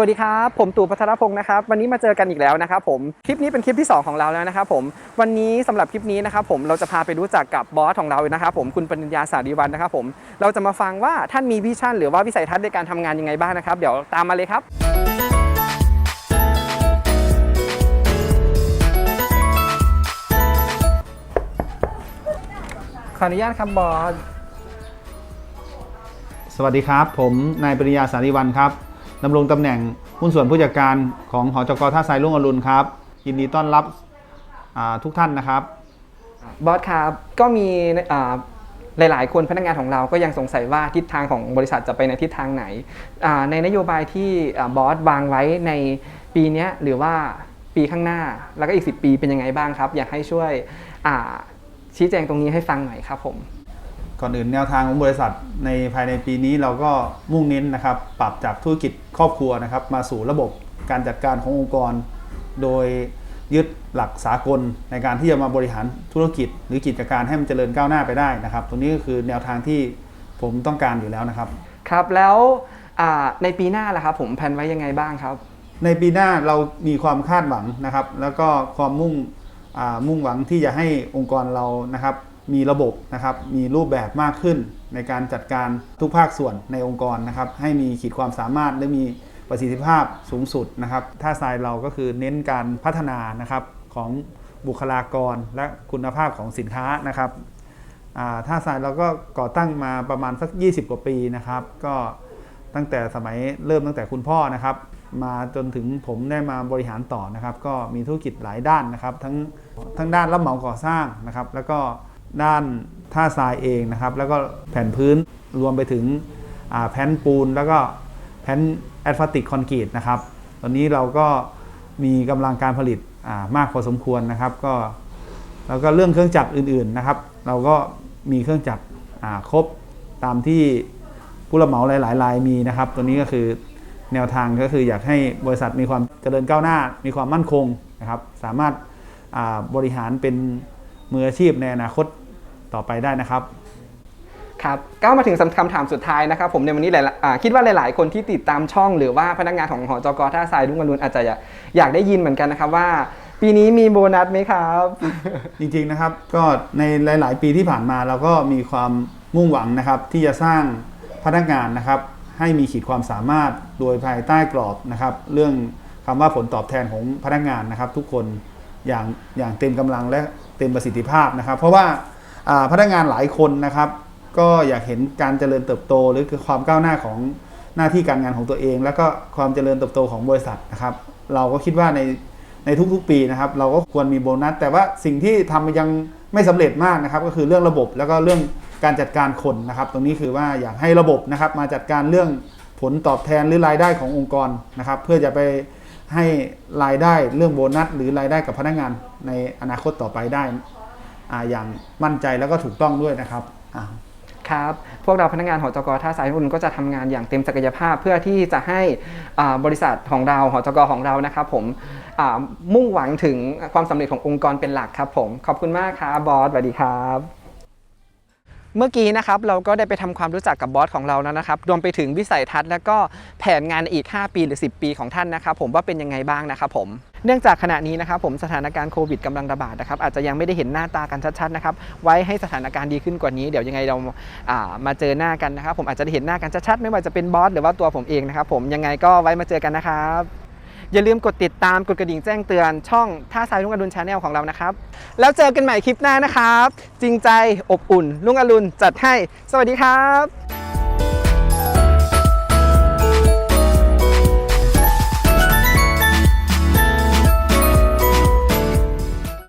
วัสดีครับ ผมตู่พัทรพงศ์นะครับ วันนี้มาเจอกันอีกแล้วนะครับผม คลิปนี้เป็นคลิปที่ 2 ของเราแล้วนะครับผม วันนี้สำหรับคลิปนี้นะครับผมเราจะพาไปรู้จักกับบอสของเรานะครับผมคุณปริญญาสารีวันนะครับผม เราจะมาฟังว่าท่านมีวิชั่น หรือว่าวิสัยทัศน์ในการทำงานยังไงบ้างนะครับ เดี๋ยวตามมาเลยครับขออนุญาตครับบอส สวัสดีครับ ผมนายปริยาสารีวันครับ ดำรงตำแหน่งหุ้นส่วนผู้จัดการของหอจกท่าทรายรุ่งอรุณครับ ยินดีต้อนรับทุกท่านนะครับ บอสครับ ก็มีอ่าหลาย ๆ คนพนักงานของเราก็ยังสงสัยว่าทิศทางของบริษัทจะไปในทิศทางไหน ในนโยบายที่บอสวางไว้ในปีนี้หรือว่าปีข้างหน้าแล้วก็อีก 10 ปีเป็นยังไงบ้างครับ อยากให้ช่วยชี้แจงตรงนี้ให้ฟังหน่อยครับผม ก่อนอื่นแนวทางของบริษัทในภายในปีนี้เราก็มุ่งเน้นนะครับ ปรับจากธุรกิจครอบครัวนะครับ มาสู่ระบบการจัดการขององค์กร โดยยึดหลักสากลในการที่จะมาบริหารธุรกิจ หรือกิจการให้มันเจริญก้าวหน้าไปได้นะครับ ตรงนี้ก็คือแนวทางที่ผมต้องการอยู่แล้วนะครับ ครับแล้วอ่าในปีหน้าล่ะครับผมแผนไว้ยังไงบ้างครับ ในปีหน้าเรามีความคาดหวังนะครับ แล้วก็ความมุ่งอ่ามุ่งหวังที่จะให้องค์กรเรานะครับ มีระบบนะครับ มีรูปแบบมากขึ้นในการจัดการทุกภาคส่วนในองค์กรนะครับ ให้มีขีดความสามารถและมีประสิทธิภาพสูงสุดนะครับท่าทรายเราก็คือเน้นการพัฒนานะครับของบุคลากรและคุณภาพของสินค้านะครับท่าทรายเราก็ก่อตั้งมาประมาณสัก 20 กว่าปีนะครับ ก็ตั้งแต่สมัยเริ่มตั้งแต่คุณพ่อนะครับ มาจนถึงผมได้มาบริหารต่อนะครับ ก็มีธุรกิจหลายด้านนะครับ ทั้งทั้งด้านรับเหมาก่อสร้างนะครับ แล้วก็ ด้านท่าทรายเองนะครับ แล้วก็แผ่นพื้นรวมไปถึงแผ่นปูน แล้วก็แผ่นแอสฟัลติกคอนกรีตนะครับ ตอนนี้เราก็มีกำลังการผลิตมากพอสมควรนะครับ ก็แล้วก็เรื่องเครื่องจักรอื่นๆนะครับ เราก็มีเครื่องจักรครบตามที่ผู้รับเหมาหลายๆรายมีนะครับ ตัวนี้ก็คือแนวทางก็คืออยากให้บริษัทมีความเจริญก้าวหน้า มีความมั่นคงนะครับ สามารถาบริหารเป็น มืออาชีพในอนาคตต่อไปได้นะครับครับก็มาถึงคำถามสุดท้ายนะครับผมในวันนี้หลายๆอ่าคิดว่าหลาย ๆ คนที่ติดตามช่องหรือว่าพนักงานของหอจกท่าทรายรุ่งอรุณอาจจะอยากอยากได้ยินเหมือนกันนะครับว่า ปีนี้มีโบนัสไหมครับ จริง ๆ นะครับ ก็ในหลาย ๆ ปีที่ผ่านมาเราก็มีความมุ่งหวังนะครับ ที่จะสร้างพนักงานนะครับ ให้มีขีดความสามารถโดยภายใต้กรอบนะครับ เรื่องคำว่าผลตอบแทนของพนักงานนะครับ ทุกคน อย่างอย่างเต็มกำลังและเต็มประสิทธิภาพนะครับ เพราะว่าพนักงานหลายคนนะครับ ก็อยากเห็นการเจริญเติบโต หรือคือความก้าวหน้าของหน้าที่การงานของตัวเอง แล้วก็ความเจริญเติบโตของบริษัทนะครับ เราก็คิดว่าในในทุกๆปีนะครับ เราก็ควรมีโบนัส แต่ว่าสิ่งที่ทำยังไม่สำเร็จมากนะครับ ก็คือเรื่องระบบแล้วก็เรื่องการจัดการคนนะครับ ตรงนี้คือว่าอยากให้ระบบนะครับมาจัดการเรื่องผลตอบแทนหรือรายได้ขององค์กรนะครับ เพื่อจะไป ให้รายได้เรื่องโบนัส หรือรายได้กับพนักงานในอนาคตต่อไปได้ออย่างมั่นใจแล้วก็ถูกต้องด้วยนะครับครับพวกเราพนักงานหอจกท่าสายรุ่นก็จะทำงานอย่างเต็มศักยภาพเพื่อที่จะให้บริษัทของเราหอจกของเรานะครับผมมุ่งหวังถึงความสำเร็จขององค์กรเป็นหลักครับผมขอบคุณมากครับบอสสวัสดีครับ เมื่อกี้นะครับเราก็ได้ไปทำความรู้จักกับบอสของเราแล้วนะครับรวมไปถึงวิสัยทัศน์และก็แผนงานอีก 5 ปีหรือ 10 ปีของท่านนะครับผมว่าเป็นยังไงบ้างนะครับผมเนื่องจากขณะนี้นะครับผมสถานการณ์โควิดกำลังระบาดนะครับอาจจะยังไม่ได้เห็นหน้าตากันชัดๆนะครับไว้ให้สถานการณ์ดีขึ้นกว่านี้เดี๋ยวยังไงเราามาเจอหน้ากันนะครับผมอาจจะได้เห็นหน้ากันชัดๆไม่ว่าจะเป็นบอสหรือว่าตัวผมเองนะครับผมยังไงก็ไว้มาเจอกันนะครับ อย่าลืมกดติดตามกดกระดิ่งแจ้งเตือนช่องท่าทรายลุงอรุณชาแนลของเรานะครับ แล้วเจอกันใหม่คลิปหน้านะครับ จริงใจอบอุ่นลุงอรุณจัดให้ สวัสดีครับ